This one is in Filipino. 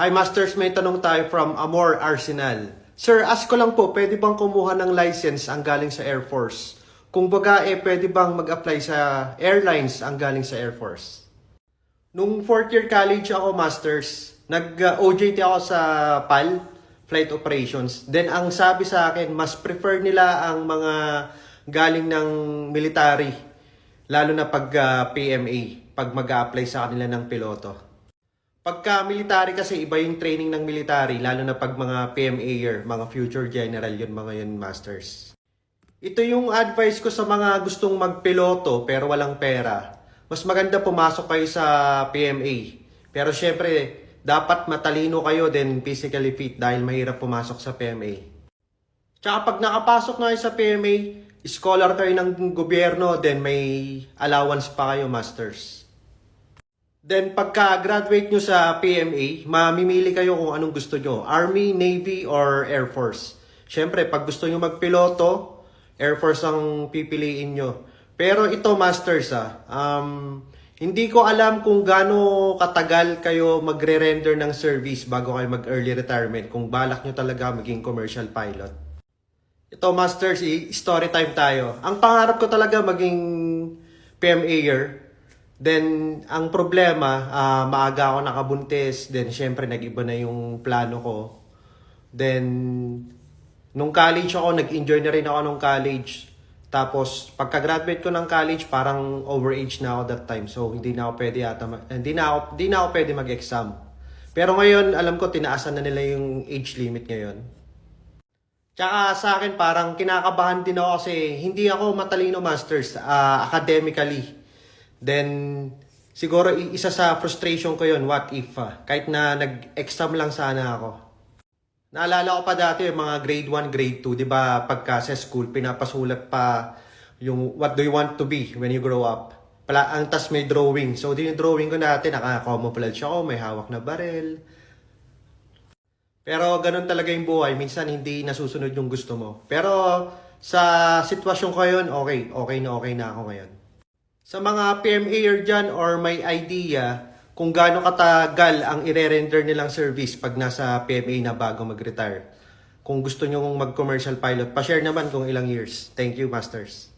Hi Masters, may tanong tayo from Amor Arsenal. Sir, ask ko lang po, pwede bang kumuha ng license ang galing sa Air Force? Kung baga, eh, pwede bang mag-apply sa airlines ang galing sa Air Force? Nung fourth year college ako, Masters, nag-OJT ako sa PAL, Flight Operations. Then, ang sabi sa akin, mas prefer nila ang mga galing ng military, lalo na pag ah, PMA, pag mag-apply sa kanila ng piloto. Pagka military kasi iba yung training ng military, lalo na pag mga PMAer, mga future general yun, mga yun masters. Ito yung advice ko sa mga gustong magpiloto pero walang pera. Mas maganda pumasok kayo sa PMA. Pero syempre, dapat matalino kayo then physically fit dahil mahirap pumasok sa PMA. Tsaka pag nakapasok na kayo sa PMA, scholar kayo ng gobyerno, then may allowance pa kayo, masters. Then pagka-graduate nyo sa PMA, mamimili kayo kung anong gusto nyo. Army, Navy, or Air Force. Siyempre, pag gusto nyo magpiloto, Air Force ang pipiliin nyo. Pero ito, Masters, ah, um, hindi ko alam kung gaano katagal kayo magre-render ng service bago kayo mag-early retirement kung balak nyo talaga maging commercial pilot. Ito, Masters, story time tayo. Ang pangarap ko talaga maging PMAer. Then, ang problema, ah, maaga ako nakabuntis. Then, syempre, nag-iba na yung plano ko. Then, nung college ako, nag-enjoy na rin ako nung college. Tapos, pagka-graduate ko ng college, parang overage na ako that time. So, hindi na ako pwede yata, ma- hindi na ako, hindi na ako pwede mag-exam. Pero ngayon, alam ko, tinaasan na nila yung age limit ngayon. Tsaka sa akin parang kinakabahan din ako kasi hindi ako matalino masters ah, academically. Then siguro isa sa frustration ko yon what if ah, kahit na nag-exam lang sana ako. Naalala ko pa dati yung mga grade 1, grade 2, 'di ba? Pagka sa school pinapasulat pa yung what do you want to be when you grow up. Pala ang tas may drawing. So din yung drawing ko dati naka-camouflage ako, may hawak na barel. Pero ganun talaga yung buhay. Minsan hindi nasusunod yung gusto mo. Pero sa sitwasyon ko yun, okay. Okay na okay na ako ngayon. Sa mga PMAer dyan or may idea kung gaano katagal ang ire-render nilang service pag nasa PMA na bago mag-retire. Kung gusto nyo mag-commercial pilot, pa-share naman kung ilang years. Thank you, Masters.